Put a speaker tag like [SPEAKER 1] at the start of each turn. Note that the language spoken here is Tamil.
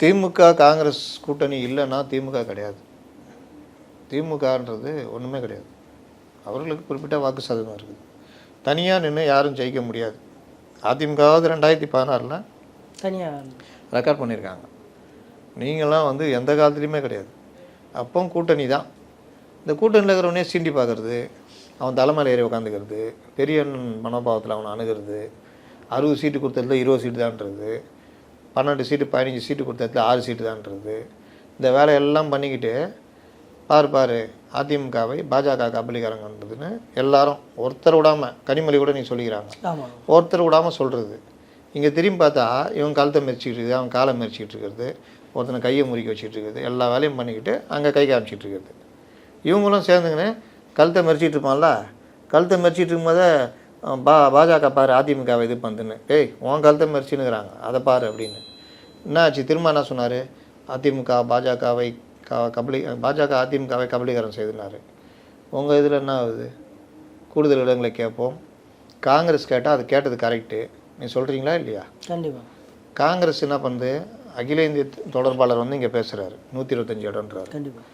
[SPEAKER 1] திமுக காங்கிரஸ் கூட்டணி இல்லைன்னா திமுக கிடையாது. திமுகன்றது ஒன்றுமே கிடையாது. அவர்களுக்கு குறிப்பிட்ட வாக்கு சதவீதம் இருக்குது. தனியாக நின்று யாரும் ஜெயிக்க முடியாது. அதிமுகவாவது ரெண்டாயிரத்தி பதினாறில்
[SPEAKER 2] தனியாக
[SPEAKER 1] ரெக்கார்ட் பண்ணியிருக்காங்க. நீங்களாம் வந்து எந்த காலத்துலேயுமே கிடையாது. அப்போ கூட்டணி தான். இந்த கூட்டணியில் இருக்கிறவனே சீண்டி பார்க்கறது அவன் தலைமையில் ஏறி உட்காந்துக்கிறது பெரிய மனோபாவத்தில் அவனை அணுகிறது அறுபது சீட்டு கொடுத்ததுல இருபது சீட்டு தான்றது. பன்னெண்டு சீட்டு பதினஞ்சு சீட்டு கொடுத்ததுல ஆறு சீட்டு தான்றது. இந்த வேலையெல்லாம் பண்ணிக்கிட்டு பாரு பாரு அதிமுகவை பாஜக கபலிகரங்கன்றதுன்னு எல்லாரும் ஒருத்தர் விடாமல் கனிமொழி கூட நீ சொல்லிக்கிறாங்க. ஒருத்தர் விடாமல் சொல்கிறது இங்கே திரும்பி பார்த்தா இவன் கழுத்தை மெரிச்சிட்டு இருக்குது அவன் காலை மெரிச்சிட்டு இருக்கிறது ஒருத்தனை கையை முறிக்க வச்சுட்டு இருக்குது எல்லா வேலையும் பண்ணிக்கிட்டு அங்கே கை காமிச்சிட்டு இருக்குது. இவங்களும் சேர்ந்துங்கன்னு கழுத்தை மெரிச்சிட்டு இருப்பான்ல கழுத்தை மெரிச்சிட்டு இருக்கும்போதே பா பாஜக பாரு அதிமுகவை இது பண்ணுன்னு ஏய் உன் கழுத்தை மெரிச்சின்னுக்கிறாங்க. அதை பாரு அப்படின்னு. என்ன ஆச்சு திரும்ப என்ன சொன்னார்? அதிமுக பாஜகவை க கபலி பாஜக அதிமுகவை கபலீகரம் செய்தினார் உங்கள் இதில் என்ன ஆகுது? கூடுதல் இடங்களை கேட்போம். காங்கிரஸ் கேட்டால் அது கேட்டது கரெக்டு நீ சொல்கிறீங்களா இல்லையா?
[SPEAKER 2] கண்டிப்பாக
[SPEAKER 1] காங்கிரஸ் என்ன பண்ணுது? அகில இந்திய தொடர்பாளர் வந்து இங்கே பேசுகிறாரு நூற்றி இருபத்தஞ்சி இடம்ன்றாரு.
[SPEAKER 2] கண்டிப்பாக